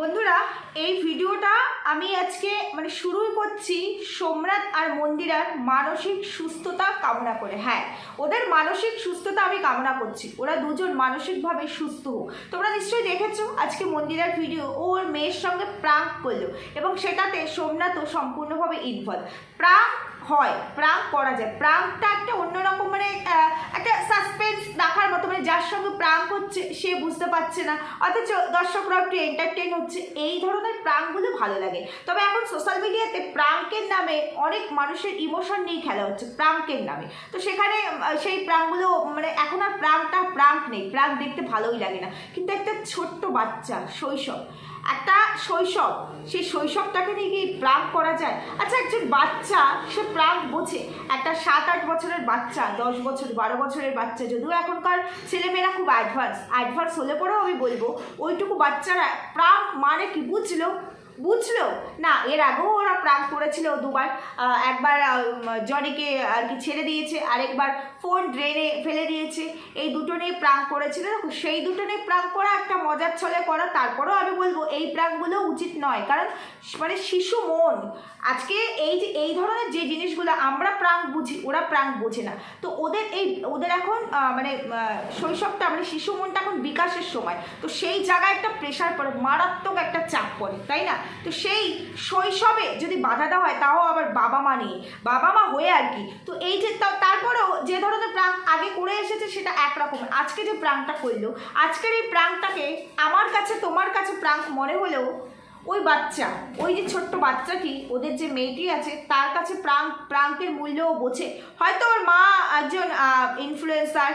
বন্ধুরা, এই ভিডিওটা আমি আজকে মানে শুরুই করছি সোমনাথ আর মন্দিরার মানসিক সুস্থতা কামনা করে। হ্যাঁ ওদের মানসিক সুস্থতা আমি কামনা করছি। ওরা দুজন মানসিকভাবে সুস্থ হোক। তোমরা নিশ্চয়ই দেখেছ, আজকে মন্দিরার ভিডিও। ওর মেয়ের সঙ্গে প্রাঙ্ক করল এবং সেটাতে সোমনাথও সম্পূর্ণভাবে ইনভলভ প্রাঙ্ক হয়। প্রাঙ্ক করা যায়। প্রাঙ্কটা একটা অন্যরকম মানে একটা সাসপেন্স দেখার মতো। মানে যার সঙ্গে প্রাঙ্ক হচ্ছে, সে বুঝতে পারছে না। অথচ দর্শকরা একটু এন্টারটেন হচ্ছে। এই ধরনের প্রাঙ্কগুলো ভালো লাগে। তবে এখন সোশ্যাল মিডিয়াতে প্রাঙ্কের নামে অনেক মানুষের ইমোশন নিয়ে খেলা হচ্ছে প্রাঙ্কের নামে। তো সেখানে সেই প্রাঙ্কগুলো মানে এখন আর প্রাঙ্কটা প্রাঙ্ক নেই। প্রাঙ্ক দেখতে ভালোই লাগে না। কিন্তু একটা ছোট্ট বাচ্চা, শৈশব একটা শৈশব, সেই শৈশবটাকে নিয়ে কি প্রাগ করা যায়? আচ্ছা একজন বাচ্চা, সে প্রাগ বোঝে, একটা সাত আট বছরের বাচ্চা, দশ বছর, বারো বছরের বাচ্চা, যদিও এখনকার ছেলেমেয়েরা খুব অ্যাডভান্স অ্যাডভান্স হলে পরেও আমি বলব, ওইটুকু বাচ্চারা প্রাগ মানে কি বুঝলো? বুঝলো? না, এর আগেও ওরা প্রাঙ্ক করেছিল দুবার। একবার জনিকে আর কি ছেড়ে দিয়েছে, আরেকবার ফোন ড্রেনে ফেলে দিয়েছে। এই দুটো নিয়ে প্রাঙ্ক করেছিল। সেই দুটো নিয়ে প্রাঙ্ক করা একটা মজার ছলে করা, তারপরেও আমি বলব এই প্রাঙ্কগুলো উচিত নয়। কারণ মানে শিশু মন। আজকে এই যে, এই ধরনের যে জিনিসগুলো আমরা প্রাঙ্ক বুঝি, ওরা প্রাঙ্ক বোঝে না। তো ওদের এই, ওদের এখন মানে শৈশবটা মানে শিশু মনটা এখন বিকাশের সময়। তো সেই জায়গায় একটা প্রেশার পড়ে, মারাত্মক একটা চাপ পড়ে, তাই না? তো সেই শৈশবে যদি বাধা দেওয়া হয়, তাও আবার বাবা মা নিয়ে বাবা মা হয়ে আর কি। তো এই যে তারপরেও যে ধরনের প্রাঙ্ক আগে করে এসেছে সেটা একরকম। আজকে যে প্রাঙ্কটা করল, আজকের এই প্রাঙ্কটাকে আমার কাছে, তোমার কাছে প্রাঙ্ক মনে হলেও ওই বাচ্চা, ওই যে ছোট্ট বাচ্চাটি, ওদের যে মেয়েটি আছে, তার কাছে প্রাঙ্ক প্রাঙ্কের মূল্যও বোঝে। হয়তো ওর মা একজন ইনফ্লুয়েন্সার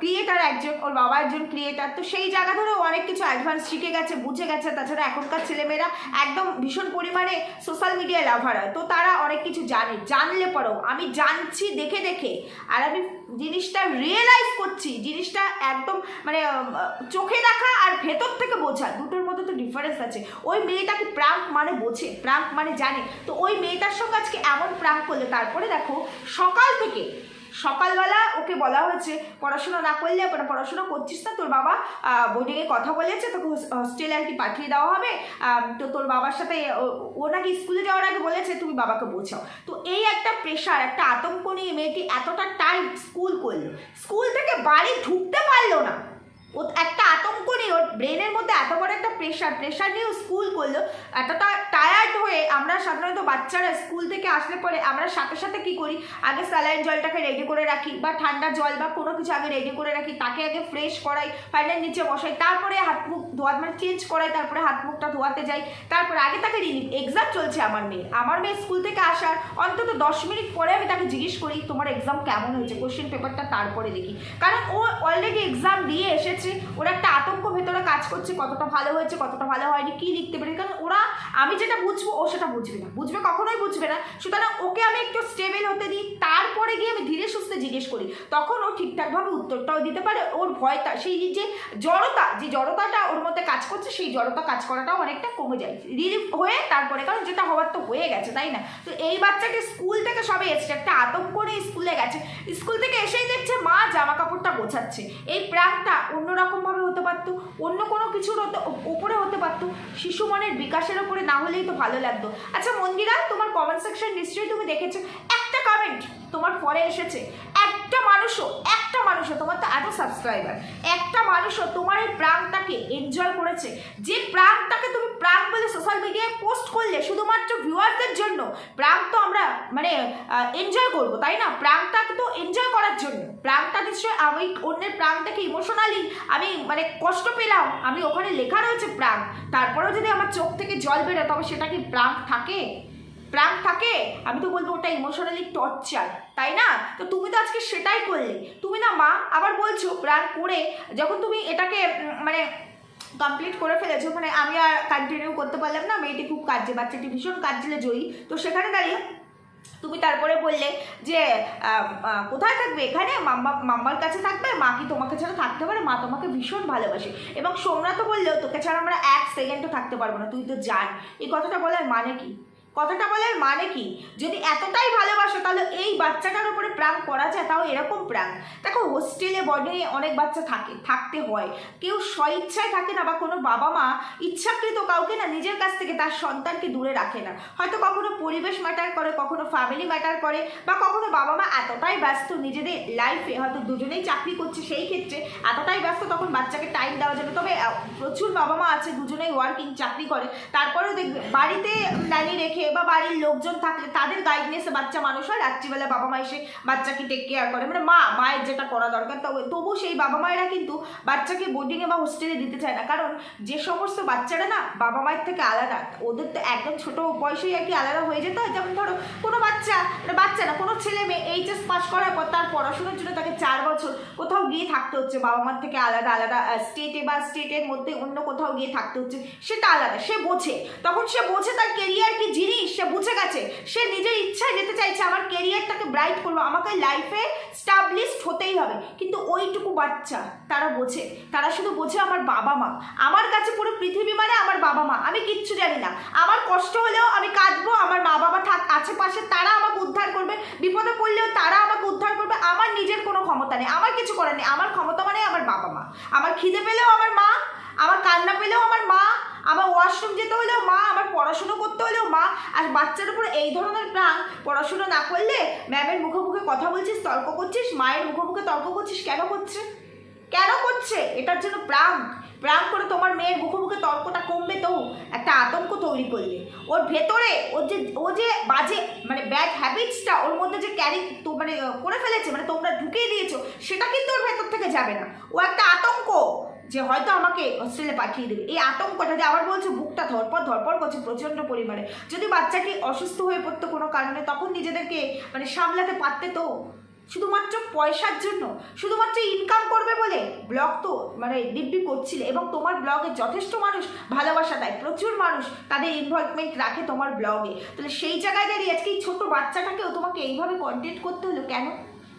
ক্রিয়েটার একজন, ওর বাবা একজন ক্রিয়েটার তো সেই জায়গা ধরে অনেক কিছু অ্যাডভান্স শিখে গেছে, বুঝে গেছে। তাছাড়া এখনকার ছেলেমেয়েরা একদম ভীষণ পরিমাণে সোশ্যাল মিডিয়ায় লাভার হয়। তো তারা অনেক কিছু জানে। জানলে পরেও, আমি জানছি দেখে দেখে, আর আমি জিনিসটা রিয়েলাইজ করছি, জিনিসটা একদম মানে চোখে দেখা আর ভেতর থেকে বোঝা, দুটোর মধ্যে তো ডিফারেন্স আছে। ওই মেয়েটাকে প্রাঙ্ক মানে বোঝে প্রাঙ্ক মানে জানে। তো ওই মেয়েটার সঙ্গে আজকে এমন প্রাঙ্ক করলে, তারপরে দেখো, সকাল থেকে, সকালবেলা ওকে বলা হয়েছে, পড়াশোনা না করলে পড়া- পড়াশোনা করছিস না, তোর বাবা বোর্ডিংয়ে কথা বলেছে, তোকে হস্টেলে আর কি পাঠিয়ে দেওয়া হবে তো তোর বাবার সাথে, ও নাকি স্কুলে যাওয়ার আগে বলেছে, তুমি বাবাকে বোঝাও। তো এই একটা প্রেশার একটা আতঙ্ক নিয়ে মেয়েটি এতটা টাইম স্কুল করল। স্কুল থেকে বাড়ি ঢুকতে পারল না। ও একটা আতঙ্ক নিয়ে, ওর ব্রেনের মধ্যে এত বড় একটা প্রেশার প্রেশার নিয়ে স্কুল করল এতটা টায়ার্ড হয়ে আমরা সাধারণত বাচ্চারা স্কুল থেকে আসলে পরে আমরা সাথে সাথে কি করি? আগে স্যালাইন জলটাকে রেডি করে রাখি বা ঠান্ডা জল বা কোনো কিছু আগে রেডি করে রাখি, তাকে আগে ফ্রেশ করাই ফাইনাল নিচে বসাই, তারপরে হাত মুখ ধোয়া মানে চেঞ্জ করাই, তারপরে হাত মুখটা ধোয়াতে যাই, তারপরে আগে তাকে রিলিভ এক্সাম চলছে আমার মেয়ে। আমার মেয়ে স্কুল থেকে আসার অন্তত দশ মিনিট পরে আমি তাকে জিজ্ঞেস করি, তোমার এক্সাম কেমন হয়েছে? কোশ্চেন পেপারটা তারপরে দেখি। কারণ ও অলরেডি এক্সাম দিয়ে এসেছে ওর একটা আতঙ্ক ভেতরে কাজ করছে, কতটা ভালো হয়েছে, কতটা ভালো হয়নি, কি লিখতে পারি কারণ ওরা, আমি যেটা বুঝব, ও সেটা বুঝবে না। বুঝবে কখনোই বুঝবে না। সুতরাং ওকে আমি একটু স্টেবল হতে দিই, তারপরে গিয়ে আমি ধীরে সুস্থে জিজ্ঞেস করি। তখন ও ঠিকঠাকভাবে উত্তরটাও দিতে পারে, ওর ভয়টা সেই যে জড়তা, যে জড়তাটা ওর মধ্যে কাজ করছে, সেই জড়তা কাজ করাটাও অনেকটা কমে যায়। রিলিফ হয়ে তারপরে, কারণ যেটা হওয়ার তো হয়ে গেছে, তাই না? তো এই বাচ্চাকে স্কুল থেকে সবে এসছে, একটা আতঙ্ক নিয়ে স্কুলে গেছে। স্কুল থেকে এসেই দেখছে, মা জামা কাপড়টা গোছাচ্ছে। এই প্রাকটা অন্যরকমভাবে হতে পারতো, অন্য কোনো কিছুর উপরে হতে পারতো। শিশু মনের বিকাশের ওপরে না হলেই তো ভালো লাগতো। আচ্ছা মন্দিরা, তোমার কমেন্ট সেকশন নিশ্চয়ই তুমি দেখেছ। একটা কমেন্ট তোমার পরে এসেছে। একটা মানুষও একটা মানুষও, তোমার তো এত সাবস্ক্রাইবার একটা মানুষও তোমার এই প্রাণটাকে এনজয় করেছে। যে প্রাণটাকে তুমি প্রাণ বলে সোশ্যাল মিডিয়ায় পোস্ট করলে, শুধুমাত্র ভিউয়ারদের জন্য, প্রাণ তো আমরা মানে এনজয় করব, তাই না? প্রাণটাকে তো এনজয় করার জন্য। প্রাণটা নিশ্চয়ই আমি অন্যের প্রাণটাকে ইমোশনালি আমি মানে কষ্ট পেলাম, আমি ওখানে লেখা রয়েছে প্রাণ। তারপরেও যদি আমার চোখ থেকে জল বেরোয়, তবে সেটা কি প্রাণ থাকে? প্রাণ থাকে? আমি তো বলব ওটা ইমোশনালি টর্চার তাই না? তো তুমি তো আজকে সেটাই করলে। তুমি না মা, আবার বলছো প্রাণ করে, যখন তুমি এটাকে মানে কমপ্লিট করে ফেলেছো মানে আমি আর কন্টিনিউ করতে পারলাম না, মেয়েটি খুব কাজে বাচ্চাটি ভীষণ কাজে জয়ী। তো সেখানে দাঁড়িয়ে তুমি তারপরে বললে যে কোথায় থাকবে? এখানে? মাম্মা, মাম্মার কাছে থাকবে? মা কি তোমাকে ছাড়া থাকতে পারে? মা তোমাকে ভীষণ ভালোবাসে। এবং সোমনাথও বললেও তোকে ছাড়া আমরা এক সেকেন্ডও থাকতে পারব না, তুই তো জান এই কথাটা বলার মানে কি? কথাটা বলার মানে কি? যদি এতটাই ভালোবাসো, তাহলে এই বাচ্চাটার উপরে প্রাণ করা যায়? তাও এরকম প্রাণ? দেখো হোস্টেলে বনে অনেক বাচ্চা থাকে, থাকতে হয়। কেউ স্বইচ্ছায় থাকে না বা কোনো বাবা মা ইচ্ছাকৃত কাউকে না নিজের কাছ থেকে তার সন্তানকে দূরে রাখে না। হয়তো কখনো পরিবেশ ম্যাটার করে, কখনো ফ্যামিলি ম্যাটার করে বা কখনো বাবা মা এতটাই ব্যস্ত নিজেদের লাইফে হয়তো দুজনেই চাকরি করছে সেই ক্ষেত্রে এতটাই ব্যস্ত তখন বাচ্চাকে টাইম দেওয়া যাবে। তবে প্রচুর বাবা মা আছে, দুজনেই ওয়ার্কিং চাকরি করে। তারপরেও দেখবে, বাড়িতে নানি রেখে বা বাড়ির লোকজন থাকলে তাদের গাইডনেসে বাচ্চা মানুষ হয়। রাত্রিবেলা বাবা মা এসে বাচ্চাকে টেক কেয়ার করে। মানে মা, মায়ের যেটা করা দরকার তবে তবু সেই বাবা মায়েরা কিন্তু বাচ্চাকে বোর্ডিংয়ে বা হোস্টেলে দিতে চায় না। কারণ যে সমস্ত বাচ্চারা না বাবা মায়ের থেকে আলাদা, ওদের তো একদম ছোটো বয়সেই আর কি আলাদা হয়ে যেতে হয়। যেমন বাচ্চা না। কোনো ছেলে মেয়ে এইচএস পাস করার পর তার পড়াশোনার জন্য তাকে চার বছর কোথাও গিয়ে থাকতে হচ্ছে। বাবা মার থেকে আলাদা আলাদা স্টেটে বা স্টেটের মধ্যে অন্য কোথাও গিয়ে থাকতে হচ্ছে। সেটা আলাদা, সে বোঝে। তখন সে বোঝে তার কেরিয়ার কি জিনিস, সে বুঝে গেছে। সে নিজের ইচ্ছায় যেতে চাইছে, আমার কেরিয়ারটাকে ব্রাইট করব, আমাকে লাইফে স্টাবলিশড হতেই হবে। কিন্তু ওইটুকু বাচ্চা, তারা বোঝে। তারা শুধু বোঝে আমার বাবা মা। আমার কাছে পুরো পৃথিবী মানে আমার বাবা মা। আমি কিচ্ছু জানি না। আমার কষ্ট হলেও আমি কাঁদবো, আমার মা বাবা থাক, আশেপাশে তারা আমাকে উদ্ধার করবে, বিপদে পড়লেও তারা আমাকে উদ্ধার করবে, আমার নিজের কোনো ক্ষমতা নেই, আমার কিছু করার নেই, আমার ক্ষমতা মানে আমার বাবা মা। আমার খিদে পেলেও আমার মা, আমার কান্না পেলেও আমার মা, আমার ওয়াশরুম যেতে হলেও মা, আমার পড়াশুনো করতে হলেও মা। আর বাচ্চার উপর এই ধরনের প্রাণ পড়াশুনো না করলে ম্যামের মুখে মুখে কথা বলছিস, তর্ক করছিস, মায়ের মুখে মুখে তর্ক করছিস, কেন করছে কেন করছে এটার জন্য প্রাণ প্রাণ করে তোমার মেয়ের মুখে মুখে তর্কটা কমবে তো। একটা আতঙ্ক তৈরি করলে। ওর ভেতরে ওর যে, ও যে বাজে মানে ব্যাড হ্যাবিটসটা ওর মধ্যে যে ক্যারি তো মানে করে ফেলেছে মানে তোমরা ঢুকিয়ে দিয়েছ, সেটা কিন্তু ওর ভেতর থেকে যাবে না। ও একটা আতঙ্ক যে হয়তো আমাকে হোস্টেলে পাঠিয়ে দেবে। এই আতঙ্কটা যে আবার বলছে, বুকটা ধরপর ধরপর করছে প্রচণ্ড পরিমাণে। যদি বাচ্চাটি অসুস্থ হয়ে পড়তো কোনো কারণে, তখন নিজেদেরকে মানে সামলাতে পারতে তো। শুধুমাত্র পয়সার জন্য, শুধুমাত্র ইনকাম করবে বলে ব্লগ তো মানে দিব্যি করছিল এবং তোমার ব্লগে যথেষ্ট মানুষ ভালোবাসা দেয়, প্রচুর মানুষ তাদের ইনভলভমেন্ট রাখে তোমার ব্লগে তাহলে সেই জায়গায় দাঁড়িয়ে আজকে এই ছোটো বাচ্চাটাকেও তোমাকে এইভাবে কন্টেন্ট করতে হলো কেন?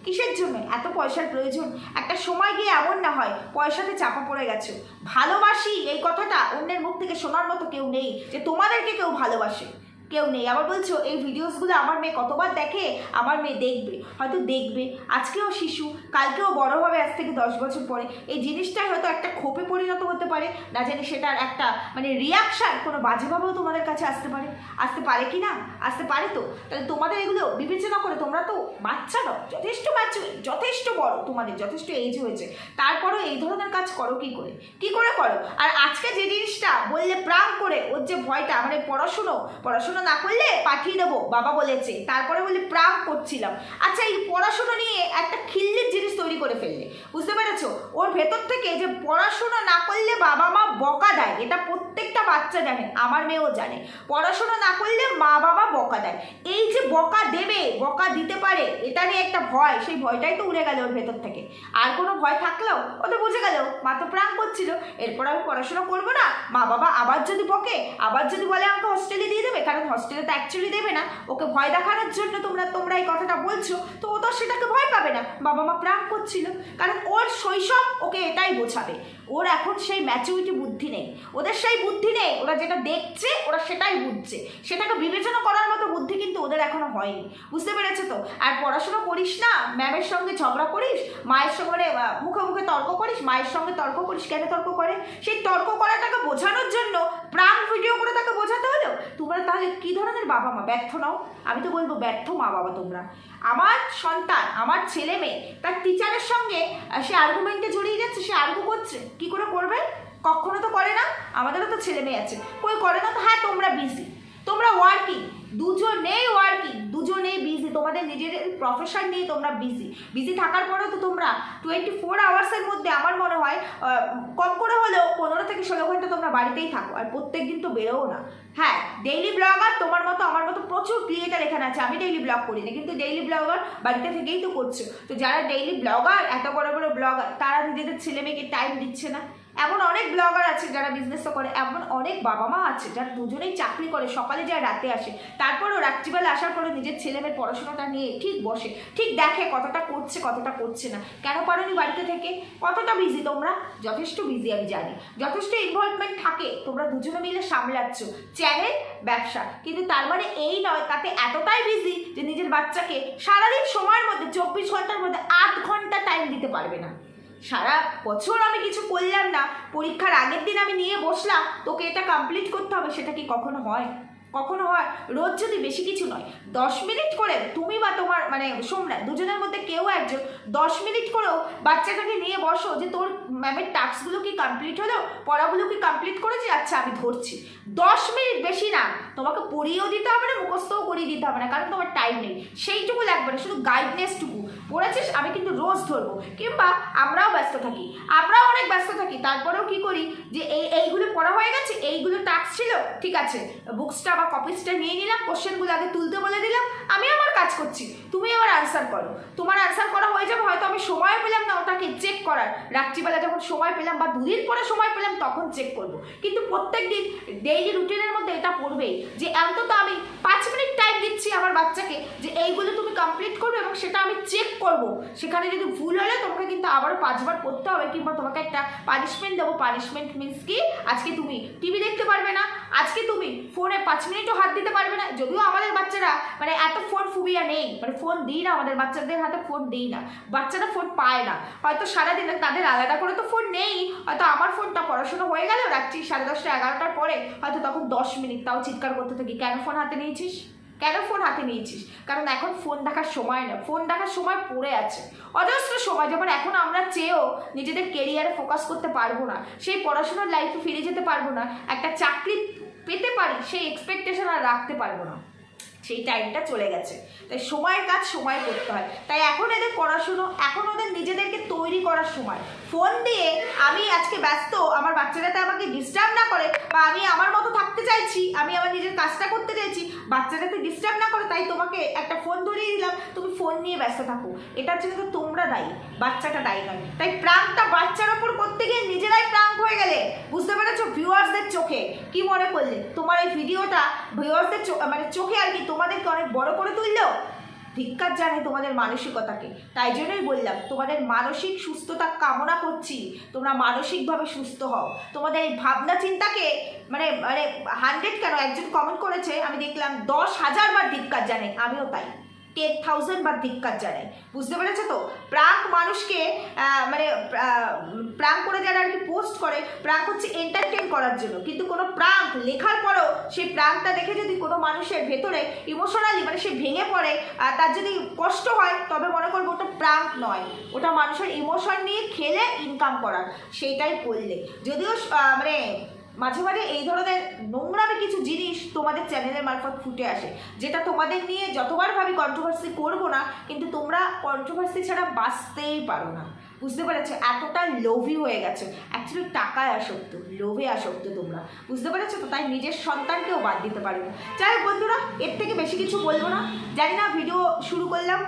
কিসের জন্য? এত পয়সার প্রয়োজন। একটা সময় গিয়ে এমন না হয়, পয়সাতে চাপা পড়ে গেছো। ভালোবাসি এই কথাটা অন্যের মুখ থেকে শোনার মতো কেউ নেই যে তোমাদেরকে কেউ ভালোবাসে। কেউ নেই। আবার বলছো, এই ভিডিওসগুলো আমার মেয়ে কতবার দেখে? আমার মেয়ে দেখবে, হয়তো দেখবে। আজকেও শিশু, কালকেও বড় হবে আজ থেকে দশ বছর পরে। এই জিনিসটাই হয়তো একটা ক্ষোভে পরিণত হতে পারে। না জানি সেটার একটা মানে রিয়াকশান কোনো বাজেভাবেও তোমাদের কাছে আসতে পারে। আসতে পারে কি না? আসতে পারে তো? তাহলে তোমাদের এগুলো বিবেচনা তোমরা তো বাচ্চা নও, যথেষ্ট বাচ্চা যথেষ্ট বড়, তোমাদের যথেষ্ট এজ হয়েছে। তারপরেও এই ধরনের কাজ করো কি করে? কি করে করো? আর আজকে যে জিনিসটা বললে প্রাণ করে, ওর যে ভয়টা মানে পড়াশুনো পড়াশুনো না করলে পাঠিয়ে দেবো, বাবা বলেছে। তারপরে বলে প্রাণ করছিলাম। আচ্ছা এই পড়াশুনো নিয়ে একটা খিল্লির জিনিস তৈরি করে ফেললে, বুঝতে পেরেছ? ওর ভেতর থেকে যে পড়াশুনো না করলে বাবা মা বকা দেয়, এটা প্রত্যেকটা বাচ্চা জানে, আমার মেয়েও জানে। পড়াশুনো না করলে মা বাবা বকা দেয়। এই যে বকা দেবে, বকা দিতে পারে, এটা নিয়ে একটা ভয়, সেই ভয়টাই তো উড়ে গেল ওর ভেতর থেকে। আর কোনো ভয় থাকলেও, ও তো বুঝে গেল, মা তো প্রাণ করছিল। এরপর আমি পড়াশোনা করব না মা বাবা আবার যদি বকে, আবার যদি বলে আমাকে হস্টেলে দিয়ে দেবে, কারণ হস্টেলে তো অ্যাকচুয়ালি দেবে না, ওকে ভয় দেখানোর জন্য তোমরা তোমরা এই কথাটা বলছো, তো ও তো সেটাকে ভয় পাবে না। বাবা মা প্রাণ করছিল, কারণ ওর শৈশব ওকে এটাই বোঝাবে। ওর এখন সেই ম্যাচুরিটি বুদ্ধি নেই। ওদের সেই বুদ্ধি নেই, ওরা যেটা দেখছে, ওরা সেটাই বুঝছে। সেটাকে বিবেচনা করার মতো বুদ্ধি কিন্তু ওদের এখনও হয়নি। বুঝতে পেরেছ তো আর পড়াশোনা করিস না ম্যামের সঙ্গে ঝগড়া করিস মায়ের সঙ্গে মানে, মুখে মুখে তর্ক করিস মায়ের সঙ্গে তর্ক করিস কেন তর্ক করে? সেই তর্ক করাটাকে বোঝানোর জন্য প্রাণ ভিডিও করে তাকে বোঝাতে হলো। তোমরা তাহলে কি ধরনের বাবা মা ব্যর্থ নাও। আমি তো বলব ব্যর্থ মা বাবা তোমরা। আমার সন্তান আমার ছেলে মেয়ে তার টিচারের সঙ্গে সে আর্গুমেন্টে জড়িয়ে যাচ্ছে সে আর্গু করছে। কি করে করবে? কখনো তো করে না। আমাদেরও তো ছেলে মেয়ে আছে। কই করে না তো? হ্যাঁ তোমরা বিজি তোমরা ওয়ার্কিং দুজনেই ওয়ার্কিং দুজনেই বিজি তোমাদের নিজেদের প্রফেশন নিয়ে তোমরা বিজি বিজি থাকার পরেও তো তোমরা টোয়েন্টি ফোর আওয়ার্সের মধ্যে আমার মনে হয় কম করে হলেও পনেরো থেকে ষোলো ঘণ্টা তোমরা বাড়িতেই থাকো, আর প্রত্যেক দিন তো বেরোও না। হ্যাঁ ডেইলি ব্লগার তোমার মতো, আমার মতো প্রচুর ক্রিয়েটার এখানে আছে, আমি ডেইলি ব্লগ করি না, কিন্তু ডেইলি ব্লগার বাড়িতে থেকেই তো করছ। তো যারা ডেইলি ব্লগার এত বড় বড় ব্লগার তারা নিজেদের ছেলে মেয়েকে টাইম দিচ্ছে না। এমন অনেক ব্লগার আছে যারা বিজনেসও করে, এমন অনেক বাবা মা আছে যারা দুজনেই চাকরি করে, সকালে যায় রাতে আসে। তারপরেও রাত্রিবেলা আসার পরে নিজের ছেলে মেয়ের পড়াশোনাটা নিয়ে ঠিক বসে, ঠিক দেখে কতটা করছে কতটা করছে না। কেন পারোনি বাড়িতে থেকে? কতটা বিজি তোমরা? যথেষ্ট বিজি আমি জানি। যথেষ্ট ইনভলভমেন্ট থাকে, তোমরা দুজনে মিলে সামলাচ্ছ। চ্যানেল ব্যবসা। কিন্তু তার মানে এই নয়, তাতে এতটাই বিজি যে নিজের বাচ্চাকে সারাদিন সময়ের মধ্যে, চব্বিশ ঘণ্টার মধ্যে আধ ঘণ্টা টাইম দিতে পারবে না। সারা বছর আমি কিছু করলাম না, পরীক্ষার আগের দিন আমি নিয়ে বসলাম, তোকে এটা কমপ্লিট করতে হবে, সেটা কি কখনো হয়? কখনো হয়? রোজ যদি বেশি কিছু নয়, দশ মিনিট করে তুমি বা তোমার মানে সোমরা দুজনের মধ্যে কেউ একজন দশ মিনিট করেও বাচ্চাটাকে নিয়ে বসো যে তোর ম্যামের টাস্কগুলো কি কমপ্লিট হলো, পড়াগুলো কি কমপ্লিট করেছি? আচ্ছা আমি ধরছি। দশ মিনিট বেশি না, তোমাকে পড়িয়েও দিতে হবে না, মুখস্থও করিয়ে দিতে হবে না, কারণ তোমার টাইম নেই। সেইটুকু লাগবে না, শুধু গাইডনেসটুকু পড়েছিস আমি কিন্তু রোজ ধরবো। কিংবা আমরাও ব্যস্ত থাকি। আমরাও অনেক ব্যস্ত থাকি। তারপরেও কি করি যে, এই এইগুলো পড়া হয়ে গেছে, এইগুলো টাস্ক ছিল, ঠিক আছে। বুকসটা বা কপিসটা নিয়ে নিলাম কোশ্চেনগুলো আগে তুলতে বলে দিলাম, আমি আমার কাজ করছি। তুমি আমার আনসার করো। তোমার আনসার করা হয়ে ওটাকে চেক করার। রাত্রিবেলা যখন সময় পেলাম বা দুদিন পরে সময় পেলাম, তখন চেক করব। কিন্তু প্রত্যেক দিন ডেইলি রুটিনের মধ্যে এটা পড়বেই। যে অন্তত আমি পাঁচ মিনিট টাইম দিচ্ছি আমার বাচ্চাকে, যে এইগুলো তুমি কমপ্লিট করবে এবং সেটা আমি চেক করব। সেখানে যদি ভুল হলে, তোমাকে কিন্তু আবারও পাঁচবার পড়তে হবে কিংবা তোমাকে একটা পানিশমেন্ট দেবো। পানিশমেন্ট মিনস কি? আজকে তুমি টিভি দেখতে পারবে না। আজকে তুমি ফোনে পাঁচ মিনিটও হাত দিতে পারবে না। যদিও আমাদের বাচ্চারা মানে এত ফোন ফুবিয়া নেই। মানে ফোন দিই না, আমাদের বাচ্চাদের হাতে ফোন দিই না। বাচ্চারা ফোন পায় না। হয়তো সারাদিনে তাদের আলাদা করে তো ফোন নেই, হয়তো আমার ফোনটা পড়াশোনা হয়ে গেল রাত্রি সাড়ে দশটা, এগারোটার পরে, হয়তো তখন দশ মিনিট তাও চিৎকার করতে থাকি। কেন ফোন হাতে নিয়েছিস? কেন ফোন হাতে নিয়েছিস? কারণ এখন ফোন দেখার সময় না ফোন দেখার সময় পড়ে আছে। অজস্র সময়, যেমন এখন আমরা চেয়েও নিজেদের কেরিয়ারে ফোকাস করতে পারব না, সেই পড়াশোনার লাইফে ফিরে যেতে পারব না, একটা চাকরি পেতে পারি, সেই এক্সপেকটেশন আর রাখতে পারব না। সেই টাইমটা চলে গেছে। তাই সময়ের কাজ সময় করতে হয়। তাই এখন এদের পড়াশুনো, এখন ওদের নিজেদেরকে তৈরি করার সময়। ফোন দিয়ে আমি আজকে ব্যস্ত, আমার বাচ্চারা যাতে আমাকে ডিস্টার্ব না করে বা আমি আমার মতো থাকতে চাইছি, আমি আমার নিজের কাজটা করতে চাইছি বাচ্চা যাতে ডিস্টার্ব না করে, তাই তোমাকে একটা ফোন ধরিয়ে দিলাম, তুমি ফোন নিয়ে ব্যস্ত থাকো। এটার জন্য তো তোমরা দায়ী, বাচ্চাটা দায়ী নয়। তাই প্রাঙ্কটা বাচ্চার ওপর করতে গিয়ে নিজেরাই প্রাঙ্ক হয়ে গেলে, বুঝতে পেরেছ? ভিউয়ার্সদের চোখে। কি মনে করলে? তোমার এই ভিডিওটা ভিউয়ার্সদের মানে চোখে আর কি তোমাদেরকে অনেক বড় করে তুললেও ধিক্কার জানে তোমাদের মানসিকতাকে। তাই জন্যই বললাম, তোমাদের মানসিক সুস্থতা কামনা করছি। তোমরা মানসিকভাবে সুস্থ হও। তোমাদের এই ভাবনা চিন্তাকে মানে মানে হান্ড্রেড কেন, একজন কমেন্ট করেছে, আমি দেখলাম দশ হাজার বার ধিক্কার জানে, আমিও তাই। টেন থাউজেন্ড বার ধিক্কার জানাই। বুঝতে পেরেছ তো? প্রাঙ্ক মানুষকে মানে প্রাঙ্ক করে যারা আর কি পোস্ট করে প্রাঙ্ক হচ্ছে এন্টারটেন করার জন্য। কিন্তু কোনো প্রাঙ্ক লেখার পরেও সেই প্রাঙ্কটা দেখে যদি কোনো মানুষের ভেতরে ইমোশনালি মানে সে ভেঙে পড়ে তার যদি কষ্ট হয়, তবে মনে করব ওটা প্রাঙ্ক নয়। ওটা মানুষের ইমোশন নিয়ে খেলে ইনকাম করার। সেইটাই করলে। যদিও মানে মাঝে মাঝে এই ধরনের নোংরামি কিছু জিনিস তোমাদের চ্যানেলের মারফত ফুটে আসে। যেটা তোমাদের নিয়ে যতবার ভাবি কন্ট্রোভার্সি করব না, কিন্তু তোমরা কন্ট্রোভার্সি ছাড়া বাঁচতেই পারো না। বুঝতে পেরেছ? এতটা লোভী হয়ে গেছে। অ্যাকচুয়ালি টাকায় আসক্ত, লোভে আসক্ত তোমরা। বুঝতে পেরেছ? তো তাই নিজের সন্তানকেও বাদ দিতে পারো যাই হোক বন্ধুরা, এর থেকে বেশি কিছু বলব না। জানি না ভিডিও শুরু করলাম।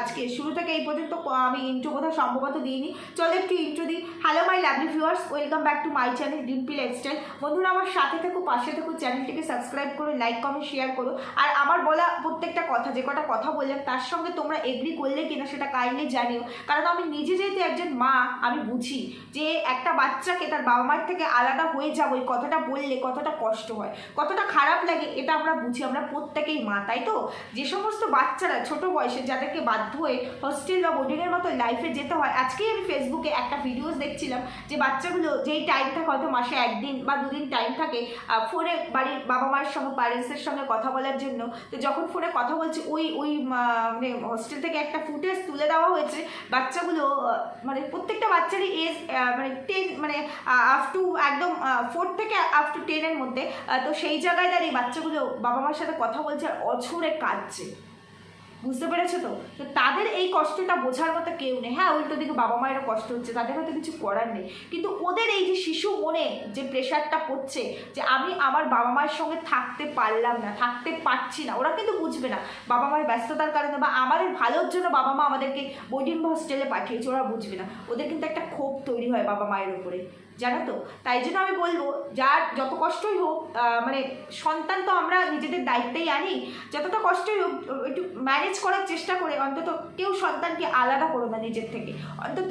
আজকে শুরু থেকে এই পর্যন্ত আমি ইন্ট্রো কোথাও সম্ভবত দিইনি। চলো একটু ইন্ট্রো দিই। Hello my lovely viewers welcome back to my channel Dimpi lifestyle বন্ধুরা, আমার সাথে থেকো, পাশে থেকো, চ্যানেলটিকে সাবস্ক্রাইব করো লাইক কমেন্ট শেয়ার করো। আর আমার বলা প্রত্যেকটা কথা, যে কটা কথা বললাম, তার সঙ্গে তোমরা এগ্রি করলে কিনা, সেটা কাইন্ডলি জানিও। কারণ আমি নিজে যেহেতু একজন মা, আমি বুঝি, যে একটা বাচ্চাকে তার বাবা মায়ের থেকে আলাদা হয়ে যাব, এই কথাটা বললে কতটা কষ্ট হয়, কতটা খারাপ লাগে এটা আমরা বুঝি, আমরা প্রত্যেকেই মা, তাই তো? যে সমস্ত বাচ্চারা ছোট বয়সে যাদেরকে বাধ্য হয়ে হস্টেল বা বোর্ডিংয়ের মতো লাইফে যেতে হয়, আজকেই আমি ফেসবুকে একটা ভিডিওস দেখছিলাম যে বাচ্চাগুলো যেই টাইমটা হয়তো মাসে একদিন বা দুদিন টাইম থাকে ফোনে বাড়ির বাবা মায়ের সঙ্গে প্যারেন্টসের সঙ্গে কথা বলার জন্য, তো যখন ফোনে কথা বলছে, ওই ওই মানে হোস্টেল থেকে একটা ফুটেজ তুলে দেওয়া হয়েছে, বাচ্চাগুলো মানে প্রত্যেকটা বাচ্চারই এজ মানে টেন মানে আপ টু একদম ফোর থেকে আপ টু টেনের মধ্যে। তো সেই জায়গায় দাঁড়িয়ে বাচ্চাগুলো বাবা মার সাথে কথা বলছে আর অছরে কাঁদছে। বুঝতে পেরেছ তো? তো তাদের এই কষ্টটা বোঝার মতো কেউ নেই। হ্যাঁ উল্টো দিকে বাবা মায়েরও কষ্ট হচ্ছে, তাদের হয়তো কিছু করার নেই। কিন্তু ওদের এই যে শিশু মনে যে প্রেশারটা পড়ছে, যে আমি আমার বাবা মায়ের সঙ্গে থাকতে পারলাম না, থাকতে পারছি না, ওরা কিন্তু বুঝবে না। বাবা মায়ের ব্যস্ততার কারণে বা আমাদের ভালোর জন্য বাবা মা আমাদেরকে বোর্ডিং হোস্টেলে পাঠিয়েছে, ওরা বুঝবে না। ওদের কিন্তু একটা ক্ষোভ তৈরি হয় বাবা মায়ের উপরে। জানো তো? তাই জন্য আমি বলব, যার যত কষ্টই হোক মানে সন্তান তো আমরা নিজেদের দায়িত্বেই আনি, যতটা কষ্টই হোক, একটু ম্যানেজ করার চেষ্টা করে, অন্তত কেউ সন্তানকে আলাদা করো না নিজের থেকে। অন্তত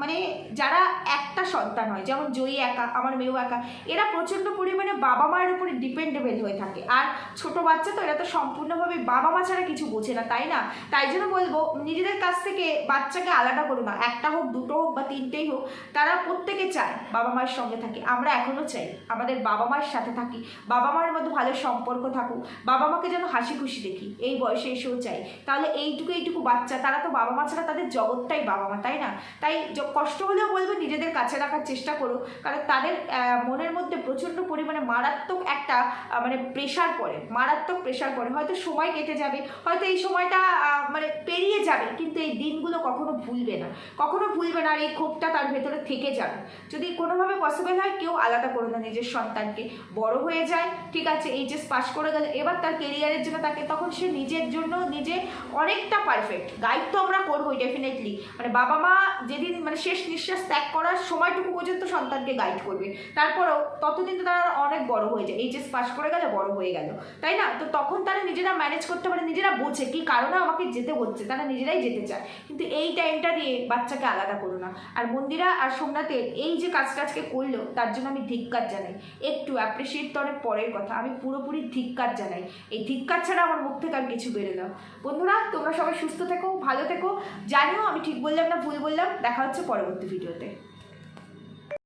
মানে যারা একটা সন্তান হয়, যেমন জয়ী একা, আমার মেয়েও একা, এরা প্রচণ্ড পরিমাণে বাবা মায়ের উপরে ডিপেন্ডেবল হয়ে থাকে। আর ছোট বাচ্চা তো এরা তো সম্পূর্ণভাবে বাবা মা ছাড়া কিছু বোঝে না, তাই না? তাই জন্য বলব, নিজেদের কাছ থেকে বাচ্চাকে আলাদা করো না। একটা হোক, দুটো হোক বা তিনটেই হোক, তারা প্রত্যেকে চায় বাবা মায়ের সঙ্গে থাকে। আমরা এখনও চাই আমাদের বাবা মায়ের সাথে থাকি, বাবা মায়ের মধ্যে ভালো সম্পর্ক থাকুক, বাবা মাকে যেন হাসি খুশি দেখি, এই বয়সে এসেও চাই। তাহলে এইটুকু এইটুকু বাচ্চা, তারা তো বাবা মা ছাড়া তাদের জগৎটাই বাবা মা, তাই না? তাই কষ্ট হলেও বলব নিজেদের কাছে রাখার চেষ্টা করো কারণ তাদের মনের মধ্যে প্রচণ্ড পরিমাণে মারাত্মক একটা মানে প্রেশার পড়ে। মারাত্মক প্রেশার পড়ে। হয়তো সময় কেটে যাবে, হয়তো এই সময়টা মানে পেরিয়ে যাবে, কিন্তু এই দিনগুলো কখনো ভুলবে না। কখনো ভুলবে না আর এই ক্ষোভটা তার ভেতরে থেকে যাবে। যদি কোনোভাবে পসিবল হয়, কেউ আলাদা করো না নিজের সন্তানকে। বড় হয়ে যায়, ঠিক আছে এইচএস পাস করে গেলে, এবার তার কেরিয়ারের জন্য তাকে তখন সে নিজের জন্য নিজে অনেকটা পারফেক্ট গাইড তো আমরা করবোই ডেফিনেটলি মানে বাবা মা যেদিন মানে শেষ নিঃশ্বাস ত্যাগ করার সময়টুকু পর্যন্ত সন্তানকে গাইড করবে। তারপরেও ততদিন তো তারা অনেক বড় হয়ে যায়। এইচএস পাস করে গেলে বড় হয়ে গেল। তাই না? তো তখন তারা নিজেরা ম্যানেজ করতে পারে, নিজেরা বোঝে কি কারণে আমাকে যেতে হচ্ছে, তারা নিজেরাই যেতে চায়। কিন্তু এই টাইমটা দিয়ে বাচ্চাকে আলাদা করো না। আর মন্দিরা আর সোমনাথের এই যে কাজটা আজকে করল, তার জন্য আমি ধিক্কার জানাই। একটু অ্যাপ্রিসিয়েট তো অনেক পরের কথা। আমি পুরোপুরি ধিক্কার জানাই। এই ধিক্কার ছাড়া আমার মুখ থেকে আর কিছু বেরো না। বন্ধুরা, তোমরা সবাই সুস্থ থেকো, ভালো থেকো। জানিও, আমি ঠিক বললাম না, ভুল বললাম। দেখা হচ্ছে পরবর্তী ভিডিওতে।